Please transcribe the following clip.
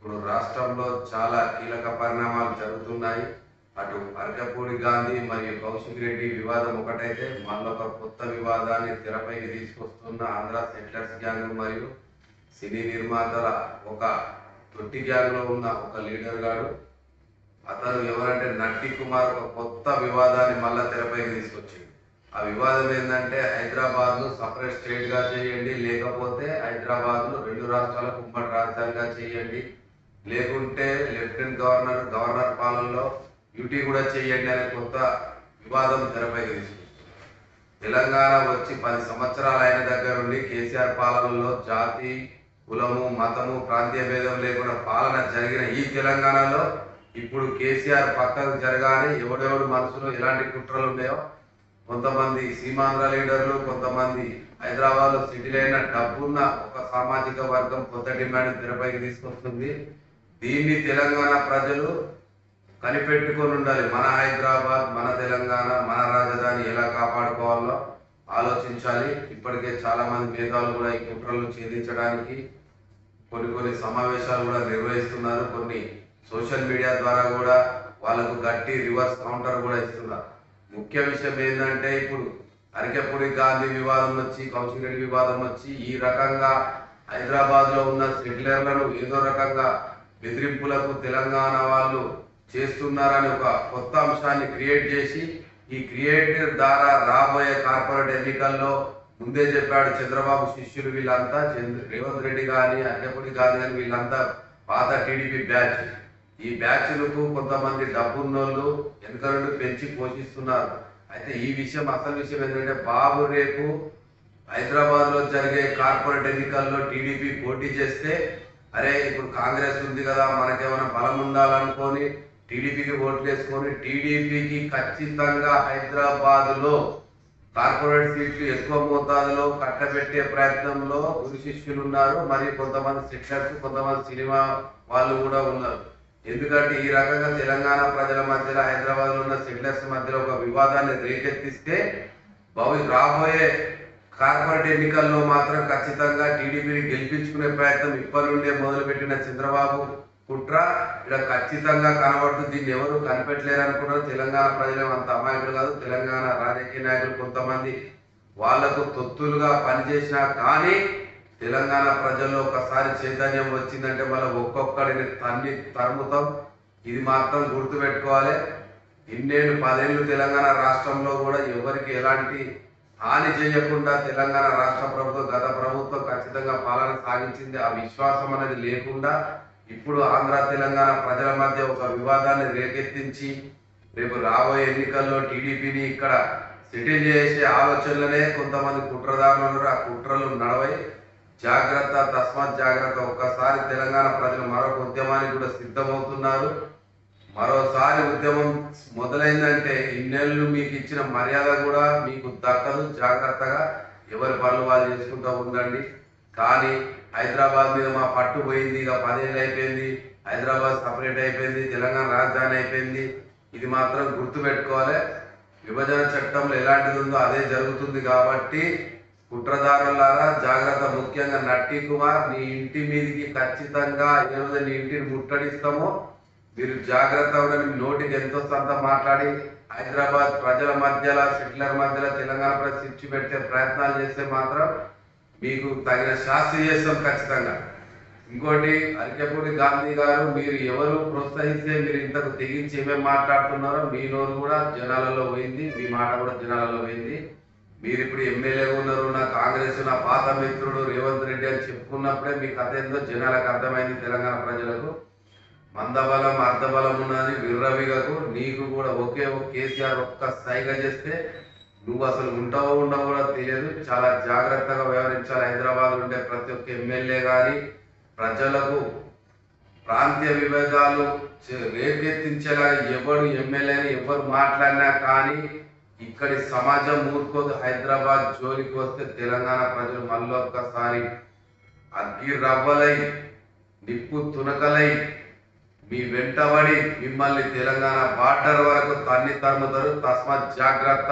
ఇప్పుడు రాష్ట్రంలో చాలా కీలక పరిణామాలు జరుగుతున్నాయి. అటు అరకపూడి గాంధీ మరియు కౌశిక్ రెడ్డి వివాదం ఒకటైతే మళ్ళొక కొత్త వివాదాన్ని తెరపైకి తీసుకొస్తున్న ఆంధ్ర సెటిలర్స్ గ్యాంగ్ మరియు సినీ నిర్మాతల ఒక తొట్టి గ్యాంగ్లో ఉన్న ఒక లీడర్ గారు. అతను ఎవరంటే నట్టి కుమార్ ఒక కొత్త వివాదాన్ని మళ్ళా తెరపైకి తీసుకొచ్చింది ఆ వివాదం ఏంటంటే హైదరాబాద్ను సపరేట్ స్టేట్గా చేయండి లేకపోతే హైదరాబాద్ను రెండు రాష్ట్రాలకు ఉమ్మడి రాజధానిగా చేయండి లేకుంటే లెఫ్టినెంట్ గవర్నర్ గవర్నర్ పాలనలో డ్యూటీ కూడా చేయండి అనే కొత్త వివాదం తెరపైకి తీసుకొస్తుంది. తెలంగాణ వచ్చి పది సంవత్సరాలు అయిన దగ్గర నుండి కేసీఆర్ పాలనలో జాతి కులము మతము ప్రాంతీయ భేదం లేకుండా పాలన జరిగిన ఈ తెలంగాణలో ఇప్పుడు కేసీఆర్ పక్కకు జరగాలి. ఎవడెవడు మనసులో ఎలాంటి కుట్రలు ఉన్నాయో కొంతమంది సీమాంధ్ర లీడర్లు కొంతమంది హైదరాబాద్ సిటీలైన డబ్బున్న ఒక సామాజిక వర్గం కొత్త డిమాండ్ తెరపైకి తీసుకొస్తుంది. దీన్ని తెలంగాణ ప్రజలు కనిపెట్టుకొని ఉండాలి. మన హైదరాబాద్ మన తెలంగాణ మన రాజధాని ఎలా కాపాడుకోవాలో ఆలోచించాలి. ఇప్పటికే చాలామంది మేధావులు కూడా ఈ కుట్రలు ఛేదించడానికి కొన్ని కొన్ని సమావేశాలు కూడా నిర్వహిస్తున్నారు. కొన్ని సోషల్ మీడియా ద్వారా కూడా వాళ్ళకు గట్టి రివర్స్ కౌంటర్ కూడా ఇస్తున్నారు. ముఖ్య విషయం ఏంటంటే ఇప్పుడు అరికెపూడి గాంధీ వివాదం వచ్చి కౌశిక్ వివాదం వచ్చి ఈ రకంగా హైదరాబాద్లో ఉన్న సెటిలర్లను ఏదో రకంగా బెదిరింపులకు తెలంగాణ వాళ్ళు చేస్తున్నారని ఒక కొత్త అంశాన్ని క్రియేట్ చేసి ఈ క్రియేటివ్ ద్వారా రాబోయే కార్పొరేట్ ఎన్నికల్లో ముందే చెప్పాడు చంద్రబాబు శిష్యులు వీళ్ళంతా చంద్ర రేవంత్ రెడ్డి కానీ అన్నపూడి గాంధీ కానీ వీళ్ళంతా పాత టీడీపీ బ్యాచ్. ఈ బ్యాచ్లకు కొంతమంది డబ్బున్నోళ్ళు వెనుక నుండి పెంచి పోషిస్తున్నారు. అయితే ఈ విషయం అసలు విషయం ఏంటంటే బాబు రేపు హైదరాబాద్లో జరిగే కార్పొరేట్ ఎన్నికల్లో టీడీపీ పోటీ చేస్తే అరే ఇప్పుడు కాంగ్రెస్ ఉంది కదా మనకేమైనా బలం ఉండాలనుకొని టీడీపీకి ఓట్లు వేసుకొని టీడీపీకి ఖచ్చితంగా హైదరాబాద్లో కార్పొరేట్ సీట్లు ఎక్కువ మోతాదులో కట్టబెట్టే ప్రయత్నంలో గురు శిష్యులు ఉన్నారు. మరియు కొంతమంది శిక్షకులు కొంతమంది సినిమా వాళ్ళు కూడా ఉన్నారు. ఎందుకంటే ఈ రకంగా తెలంగాణ ప్రజల మధ్యలో హైదరాబాద్లో ఉన్న సెటిలర్స్ మధ్యలో ఒక వివాదాన్ని రేకెత్తిస్తే భవి రాబోయే కార్పొరేట్ ఎన్నికల్లో మాత్రం ఖచ్చితంగా టీడీపీని గెలిపించుకునే ప్రయత్నం ఇప్పటి నుండే మొదలుపెట్టిన చంద్రబాబు కుట్ర ఇక్కడ ఖచ్చితంగా కనబడుతుంది దీన్ని ఎవరు కనిపెట్టలేరు అనుకున్నారు తెలంగాణ ప్రజలు అంత అమాయకులు కాదు. తెలంగాణ రాజకీయ నాయకులు కొంతమంది వాళ్ళకు తొత్తులుగా పనిచేసినా కానీ తెలంగాణ ప్రజల్లో ఒకసారి చైతన్యం వచ్చిందంటే మళ్ళీ ఒక్కొక్కడిని తన్ని తరుముతాం. ఇది మాత్రం గుర్తుపెట్టుకోవాలి. ఇన్నేళ్ళు పదేళ్ళు తెలంగాణ రాష్ట్రంలో కూడా ఎవరికి ఎలాంటి హాని చేయకుండా తెలంగాణ రాష్ట్ర ప్రభుత్వం గత ప్రభుత్వం ఖచ్చితంగా పాలన సాగించింది. ఆ విశ్వాసం అనేది లేకుండా ఇప్పుడు ఆంధ్ర తెలంగాణ ప్రజల మధ్య ఒక వివాదాన్ని రేకెత్తించి రేపు రాబోయే ఎన్నికల్లో టీడీపీని ఇక్కడ సెటిల్ చేసే ఆలోచనలనే కొంతమంది కుట్రదారులు ఆ కుట్రలు నడవై జాగ్రత్త తస్మాత్ జాగ్రత్త. ఒక్కసారి తెలంగాణ ప్రజలు మరొక ఉద్యమానికి కూడా సిద్ధమవుతున్నారు. మరోసారి ఉద్యమం మొదలైందంటే ఇన్నేళ్ళు మీకు ఇచ్చిన మర్యాద కూడా మీకు దక్కదు. జాగ్రత్తగా ఎవరి పనులు వాళ్ళు చేసుకుంటూ ఉండండి. కానీ హైదరాబాద్ మీద మా పట్టు పోయింది ఇక పదేళ్ళు అయిపోయింది. హైదరాబాద్ సపరేట్ అయిపోయింది తెలంగాణ రాజధాని అయిపోయింది. ఇది మాత్రం గుర్తుపెట్టుకోవాలి. విభజన చట్టంలో ఎలాంటిది ఉందో అదే జరుగుతుంది కాబట్టి కుట్రదారులారా జాగ్రత్త ముఖ్యంగా నట్టి కుమార్ నీ ఇంటి మీదకి ఖచ్చితంగా ఏ రోజు నీ ఇంటిని ముట్టడిస్తామో మీరు జాగ్రత్త ఉండని మీ నోటికి ఎంతో సంత మాట్లాడి హైదరాబాద్ ప్రజల మధ్యలో సెటిలర్ మధ్యలో తెలంగాణ ప్రజలు ఇచ్చి పెట్టే ప్రయత్నాలు చేస్తే మాత్రం మీకు తగిన శాస్త్రి చేస్తాం ఖచ్చితంగా. ఇంకోటి అరికపూడి గాంధీ గారు మీరు ఎవరు ప్రోత్సహిస్తే మీరు ఇంతకు తెగించి ఏమేమి మాట్లాడుతున్నారో మీ నోరు కూడా జనాలలో పోయింది మీ మాట కూడా జనాలలో పోయింది. మీరు ఇప్పుడు ఎమ్మెల్యేగా ఉన్నారు నా కాంగ్రెస్ నా పాత మిత్రుడు రేవంత్ రెడ్డి అని చెప్పుకున్నప్పుడే మీ కథ ఏందో జనాలకు అర్థమైంది తెలంగాణ ప్రజలకు. మందబలం అర్ధబలం ఉన్నది. విర్రవిగకు నీకు కూడా ఒకే ఒక కేసీఆర్ ఒక్క సైగ చేస్తే నువ్వు అసలు ఉంటావో ఉండవో కూడా తెలియదు. చాలా జాగ్రత్తగా వ్యవహరించాలి. హైదరాబాద్ ఉండే ప్రతి ఒక్క ఎమ్మెల్యే కానీ ప్రజలకు ప్రాంతీయ విభేదాలు చే- ఎవరు ఎమ్మెల్యేని ఎవరు మాట్లాడినా కానీ ఇక్కడి సమాజం ఊరుకోదు హైదరాబాద్ జోలికి వస్తే తెలంగాణ ప్రజలు మళ్ళీ ఒక్కసారి అగ్గి రవ్వలై నిప్పు తునకలై మీ వెంటబడి మిమ్మల్ని తెలంగాణ బార్డర్ వరకు తన్ని తరుముతారు. తస్మాత్ జాగ్రత్త.